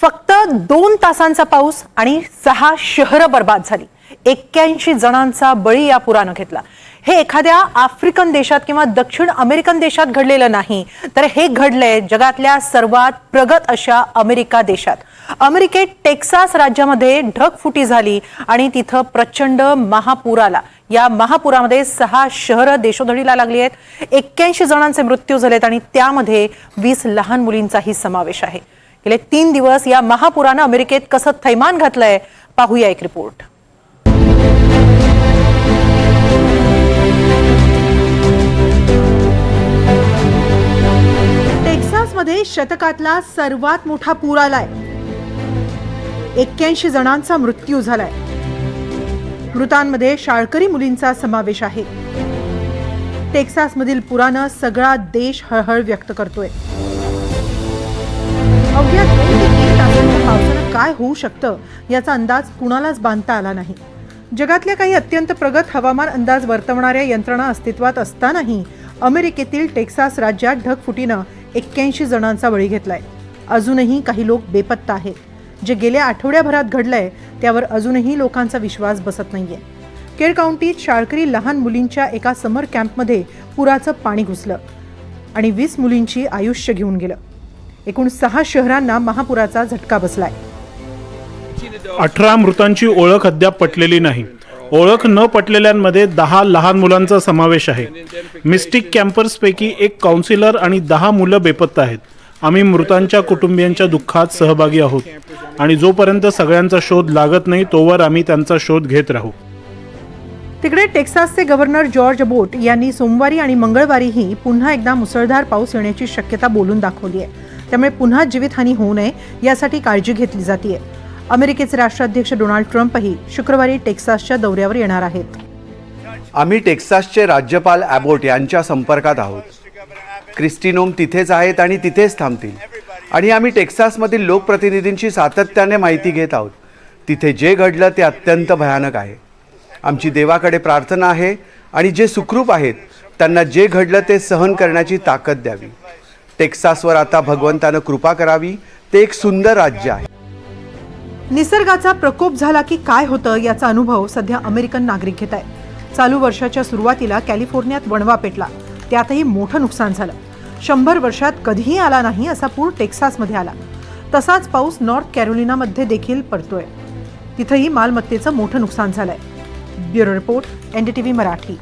फक्त दोन तासांचा पाऊस आणि सहा शहरं बर्बाद झाली. एक्क्याऐंशी जणांचा बळी या पुरानं घेतला. हे एखाद्या आफ्रिकन देशात किंवा दक्षिण अमेरिकन देशात घडलेलं नाही तर हे घडलंय जगातल्या सर्वात प्रगत अशा अमेरिका देशात. अमेरिकेत टेक्सास राज्यामध्ये ढगफुटी झाली आणि तिथं प्रचंड महापूर आला. या महापुरामध्ये सहा शहरं देशोधडीला लागली आहेत. एक्क्याऐंशी जणांचे मृत्यू झालेत आणि त्यामध्ये वीस लहान मुलींचाही समावेश आहे. गेले तीन दिवस या महापुरानं अमेरिकेत कसं थैमान घातलंय पाहूया एक रिपोर्ट. टेक्सासमध्ये शतकातला सर्वात मोठा पूर आलाय. एक्क्याऐंशी जणांचा मृत्यू झालाय. मृतांमध्ये शाळकरी मुलींचा समावेश आहे. टेक्सासमधील पुरानं सगळा देश हळहळ व्यक्त करतोय. काय होऊ शकतं याचा अंदाज कुणालाच बांधता आला नाही. जगातल्या काही अत्यंत प्रगत हवामान अंदाज वर्तवणाऱ्या यंत्रणा अस्तित्वात असतानाही अमेरिकेतील टेक्सास राज्यात ढगफुटीनं एक्क्याऐंशी जणांचा बळी घेतलाय. अजूनही काही लोक बेपत्ता आहेत. जे गेल्या आठवड्याभरात घडलंय त्यावर अजूनही लोकांचा विश्वास बसत नाहीये. केर काउंटीत शाळकरी लहान मुलींच्या एका समर कॅम्पमध्ये पुराचं पाणी घुसलं आणि वीस मुलींची आयुष्य घेऊन गेलं. एकूण सहा शहरांना महापुराचा झटका बसलाय. अठरा मृतांची ओळख अद्याप पटलेली नाही. ओळख न पटलेल्यांमध्ये दहा लहान मुलांचा समावेश आहे. मिस्टिक कॅम्पर्सपैकी एक काउन्सिलर आणि दहा मुलं बेपत्ता आहेत. आम्ही मृतांच्या कुटुंबियांच्या दुःखात सहभागी आहोत. आणि जोपर्यंत सगळ्यांचा शोध लागत नाही तोवर आम्ही त्यांचा शोध घेत राहू. तिकडे टेक्सासचे गव्हर्नर जॉर्ज बोट यांनी सोमवारी आणि मंगळवारीही पुन्हा एकदा मुसळधार पाऊस येण्याची शक्यता बोलून दाखवली आहे. त्यामुळे पुन्हा जीवितहानी होऊ नये यासाठी काळजी घेतली जाते अमेरिकेचे राष्ट्राध्यक्ष डोनाल्ड ट्रम्पही शुक्रवारी टेक्सासच्या दौऱ्यावर येणार आहेत. आम्ही टेक्सासचे राज्यपाल ॲबोट यांच्या संपर्कात आहोत. क्रिस्टिनोम तिथेच आहेत आणि तिथेच थांबतील. आणि आम्ही टेक्सासमधील लोकप्रतिनिधींची सातत्याने माहिती घेत आहोत. तिथे जे घडलं ते अत्यंत भयानक आहे. आमची देवाकडे प्रार्थना आहे आणि जे सुखरूप आहेत त्यांना जे घडलं ते सहन करण्याची ताकद द्यावी. टेक्सासवर आता भगवंतानं कृपा करावी ते एक सुंदर राज्य आहे. निसर्गाचा प्रकोप झाला की काय होतं याचा अनुभव सध्या अमेरिकन नागरिक घेत आहेत. चालू वर्षाच्या सुरुवातीला कॅलिफोर्नियात वणवा पेटला. त्यातही मोठं नुकसान झालं. शंभर वर्षात कधीही आला नाही असा पूर टेक्सासमध्ये आला. तसाच पाऊस नॉर्थ कॅरोलिनामध्ये देखील पडतोय. तिथंही मालमत्तेचं मोठं नुकसान झालंय. Bureau report NDTV Marathi.